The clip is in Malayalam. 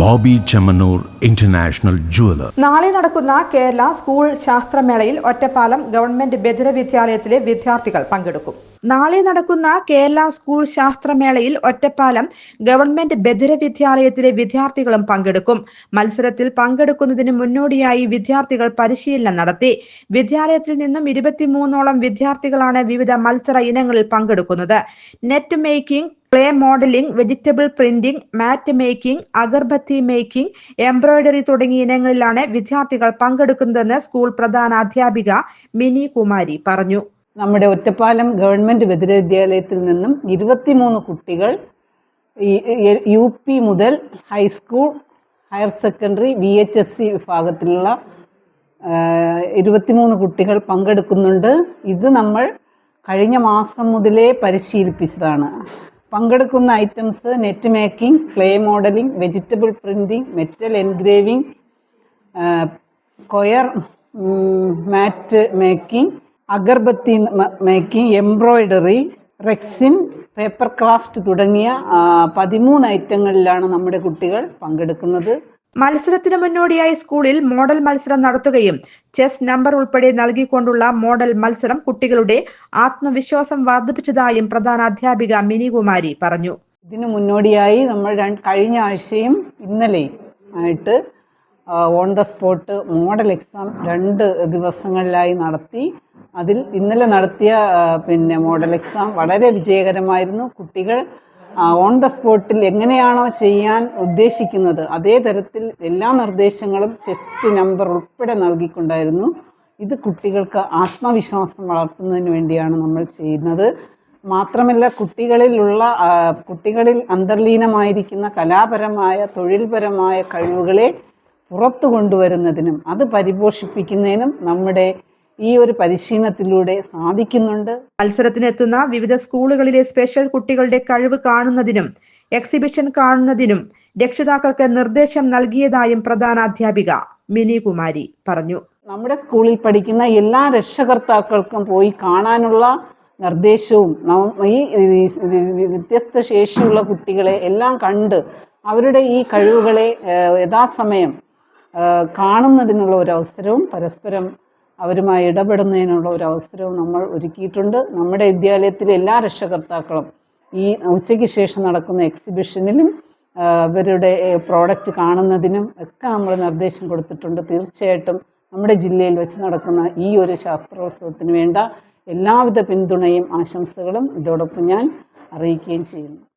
Bobby Chemmanur international jeweller. നാളെ നടക്കുന്ന കേരള സ്കൂൾ ശാസ്ത്രമേളയിൽ ഒറ്റപ്പാലം ഗവൺമെന്റ് ബദിര വിദ്യാലയത്തിലെ വിദ്യാർത്ഥികൾ പങ്കെടുക്കും. നാളെ നടക്കുന്ന കേരള സ്കൂൾ ശാസ്ത്രമേളയിൽ ഒറ്റപ്പാലം ഗവൺമെന്റ് ബദിര വിദ്യാലയത്തിലെ വിദ്യാർത്ഥികളും പങ്കെടുക്കും. മത്സരത്തിൽ പങ്കെടുക്കുന്നതിന് മുന്നോടിയായി വിദ്യാർത്ഥികൾ പരിശീലനം നടത്തി. വിദ്യാലയത്തിൽ നിന്നും ഇരുപത്തിമൂന്നോളം വിദ്യാർത്ഥികളാണ് വിവിധ മത്സര ഇനങ്ങളിൽ പങ്കെടുക്കുന്നത്. Net making clay modelling vegetable printing mat making agarbatti making embroidery തുടങ്ങിയ ഇനങ്ങളിലാണ് വിദ്യാർത്ഥികൾ പങ്കെടുക്കുന്നതെന്ന് സ്കൂൾ പ്രധാന അധ്യാപിക മിനി കുമാരി പറഞ്ഞു. നമ്മുടെ ഒറ്റപ്പാലം ഗവൺമെന്റ് ബദിരവിദ്യാലയത്തിൽ നിന്നും ഇരുപത്തിമൂന്ന് കുട്ടികൾ യു പി മുതൽ high school higher secondary V H S C വിഭാഗത്തിലുള്ള ഇരുപത്തിമൂന്ന് കുട്ടികൾ പങ്കെടുക്കുന്നുണ്ട്. ഇത് നമ്മൾ കഴിഞ്ഞ മാസം മുതലേ പരിശീലിപ്പിച്ചതാണ്. പങ്കെടുക്കുന്ന items net making clay modelling vegetable printing metal engraving coir mat making agarbatti making embroidery rexine paper craft തുടങ്ങിയ പതിമൂന്ന് ഐറ്റങ്ങളിലാണ് നമ്മുടെ കുട്ടികൾ പങ്കെടുക്കുന്നത്. മത്സരത്തിന് മുന്നോടിയായി സ്കൂളിൽ മോഡൽ മത്സരം നടത്തുകയും ചെസ് നമ്പർ ഉൾപ്പെടെ നൽകിക്കൊണ്ടുള്ള മോഡൽ മത്സരം കുട്ടികളുടെ ആത്മവിശ്വാസം വർദ്ധിപ്പിച്ചതായും പ്രധാന അധ്യാപിക മിനികുമാരി പറഞ്ഞു. ഇതിനു മുന്നോടിയായി നമ്മൾ കഴിഞ്ഞ ആഴ്ചയും ഇന്നലെയും ആയിട്ട് on the spot model exam രണ്ട് ദിവസങ്ങളിലായി നടത്തി. അതിൽ ഇന്നലെ നടത്തിയ പിന്നെ മോഡൽ എക്സാം വളരെ വിജയകരമായിരുന്നു. കുട്ടികൾ ഓൺ ദ സ്പോട്ടിൽ എങ്ങനെയാണോ ചെയ്യാൻ ഉദ്ദേശിക്കുന്നത് അതേ തരത്തിൽ എല്ലാ നിർദ്ദേശങ്ങളും ചെസ്റ്റ് നമ്പർ ഉൾപ്പെടെ നൽകിക്കൊണ്ടായിരുന്നു. ഇത് കുട്ടികൾക്ക് ആത്മവിശ്വാസം വളർത്തുന്നതിന് വേണ്ടിയാണ് നമ്മൾ ചെയ്യുന്നത്. മാത്രമല്ല കുട്ടികളിലുള്ള കുട്ടികളിൽ അന്തർലീനമായിരിക്കുന്ന കലാപരമായ തൊഴിൽപരമായ കഴിവുകളെ പുറത്തു കൊണ്ടുവരുന്നതിനും അത് പരിപോഷിപ്പിക്കുന്നതിനും നമ്മുടെ ഈ ഒരു പരിശീലനത്തിലൂടെ സാധിക്കുന്നുണ്ട്. മത്സരത്തിനെത്തുന്ന വിവിധ സ്കൂളുകളിലെ സ്പെഷ്യൽ കുട്ടികളുടെ കഴിവ് കാണുന്നതിനും എക്സിബിഷൻ കാണുന്നതിനും രക്ഷിതാക്കൾക്ക് നിർദ്ദേശം നൽകിയതായും പ്രധാന അധ്യാപിക മിനി കുമാരി പറഞ്ഞു. നമ്മുടെ സ്കൂളിൽ പഠിക്കുന്ന എല്ലാ രക്ഷകർത്താക്കൾക്കും പോയി കാണാനുള്ള നിർദ്ദേശവും ഈ വ്യത്യസ്ത ശേഷിയുള്ള കുട്ടികളെ എല്ലാം കണ്ട് അവരുടെ ഈ കഴിവുകളെ യഥാസമയം കാണുന്നതിനുള്ള ഒരു അവസരവും പരസ്പരം അവരുമായി ഇടപെടുന്നതിനുള്ള ഒരു അവസരവും നമ്മൾ ഒരുക്കിയിട്ടുണ്ട്. നമ്മുടെ വിദ്യാലയത്തിലെ എല്ലാ രക്ഷകർത്താക്കളും ഈ ഉച്ചയ്ക്ക് ശേഷം നടക്കുന്ന എക്സിബിഷനിലും ഇവരുടെ പ്രോഡക്റ്റ് കാണുന്നതിനും ഒക്കെ നമ്മൾ നിർദ്ദേശം കൊടുത്തിട്ടുണ്ട്. തീർച്ചയായിട്ടും നമ്മുടെ ജില്ലയിൽ വെച്ച് നടക്കുന്ന ഈ ഒരു ശാസ്ത്രോത്സവത്തിന് വേണ്ട എല്ലാവിധ പിന്തുണയും ആശംസകളും ഇതോടൊപ്പം ഞാൻ അറിയിക്കുകയും ചെയ്യുന്നു.